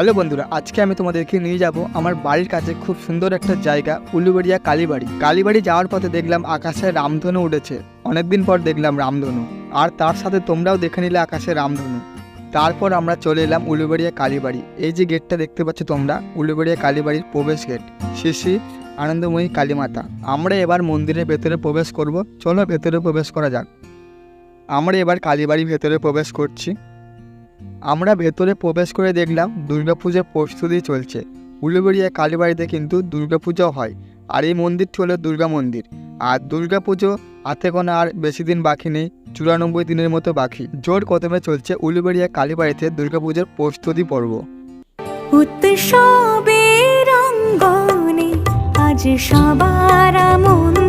Hello বন্ধুরা, আজকে আমি তোমাদেরকে নিয়ে যাব আমার বাড়ির কাছে খুব সুন্দর একটা জায়গা, উলুবেড়িয়া কালীবাড়ি। কালীবাড়ি যাওয়ার পথে দেখলাম আকাশে রামধনু উঠেছে। অনেকদিন পর দেখলাম রামধনু। আর তার সাথে তোমরাও দেখে নিলে আকাশে রামধনু। তারপর আমরা চলে এলাম উলুবেড়িয়া কালীবাড়ি। এই যে গেটটা দেখতে পাচ্ছ তোমরা, উলুবেড়িয়া কালীবাড়ির প্রবেশ গেট শিশি আনন্দময়ী কালীমাতা। আমরা এবার মন্দিরের ভেতরে প্রবেশ করব। চলো ভেতরে প্রবেশ করা যাক। আমরা এবার কালীবাড়ির ভেতরে প্রবেশ করছি। আমরা ভেতরে প্রবেশ করে দেখলাম দুর্গাপুজোর প্রস্তুতি চলছে। উলুবেড়িয়া কালীবাড়িতে কিন্তু দুর্গাপুজো হয়, আর এই মন্দিরটি হলো দুর্গা মন্দির। আর দুর্গাপুজো হাতে গোনা আর বেশি দিন বাকি নেই, চুরানব্বই দিনের মতো বাকি। জোর কদমে চলছে উলুবেড়িয়া কালীবাড়িতে দুর্গাপুজোর প্রস্তুতি পর্ব। অঙ্গনে আজ সবার মন্ত্র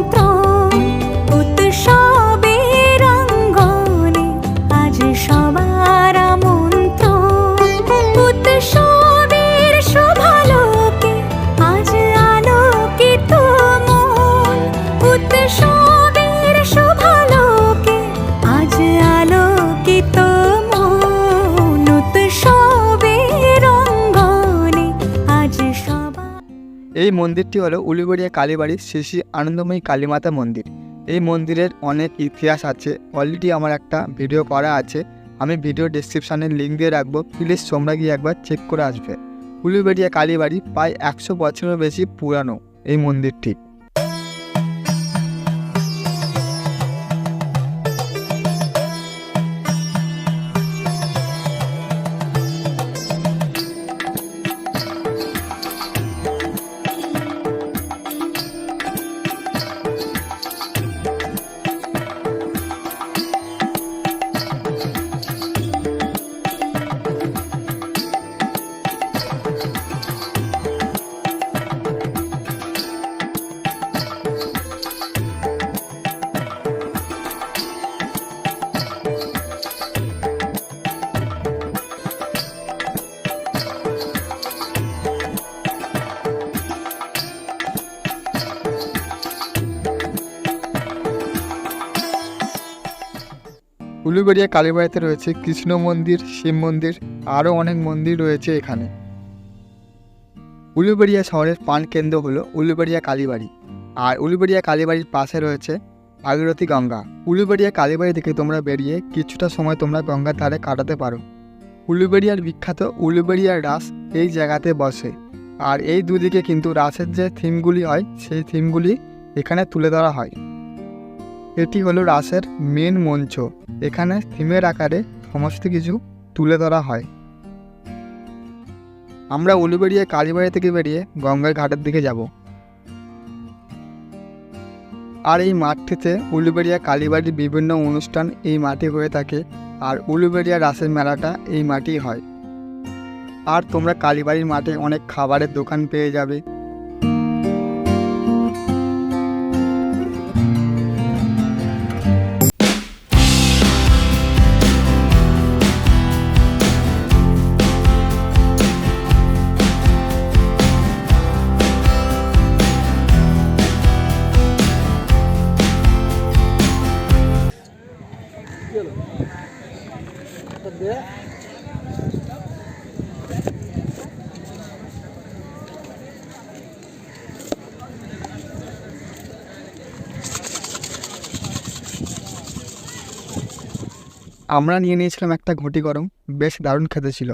এই মন্দিরটি হলো উলিগড়িয়া কালীবাড়ির শ্রী শ্রী আনন্দময়ী কালীমাতা মন্দির। এই মন্দিরের অনেক ইতিহাস আছে। অলরেডি আমার একটা ভিডিও করা আছে। আমি ভিডিও ডিসক্রিপশানে লিঙ্ক দিয়ে রাখব। প্লিজ তোমরা গিয়ে একবার চেক করে আসবে। উলুবেড়িয়া কালীবাড়ি প্রায় একশো বছরের বেশি পুরানো এই মন্দিরটি। উলুবেড়িয়া কালীবাড়িতে রয়েছে কৃষ্ণ মন্দির, শিব মন্দির আরও অনেক মন্দির রয়েছে এখানে। উলুবেড়িয়া শহরের পান কেন্দ্র হলো উলুবেড়িয়া কালীবাড়ি। আর উলুবেড়িয়া কালীবাড়ির পাশে রয়েছে ভাগীরথী গঙ্গা। উলুবেড়িয়া কালীবাড়ি থেকে তোমরা বেরিয়ে কিছুটা সময় তোমরা গঙ্গার ধারে কাটাতে পারো। উলুবেড়িয়ার বিখ্যাত উলুবেড়িয়ার রাস এই জায়গাতে বসে। আর এই দুদিকে কিন্তু রাসের যে থিমগুলি হয়, সেই থিমগুলি এখানে তুলে ধরা হয়। এটি হলো রাসের মেন মঞ্চ। এখানে থিমের আকারে সমস্ত কিছু তুলে ধরা হয়। আমরা উলুবেড়িয়া কালীবাড়ি থেকে বেরিয়ে গঙ্গার ঘাটের দিকে যাব। আর এই মাঠটিতে উলুবেড়িয়া কালীবাড়ির বিভিন্ন অনুষ্ঠান এই মাঠে হয়ে থাকে আর উলুবেড়িয়া রাসের মেলাটা এই মাঠেই হয়। আর তোমরা কালীবাড়ির মাঠে অনেক খাবারের দোকান পেয়ে যাবে। আমরা নিয়ে নিয়েছিলাম একটা ঘটি গরম বেশ দারুণ খেতে ছিল।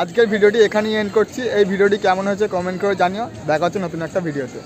আজকের ভিডিওটি এখানেই এন্ড করছি। এই ভিডিওটি কেমন হয়েছে কমেন্ট করে জানিও। দেখা হচ্ছে নতুন একটা ভিডিওতে।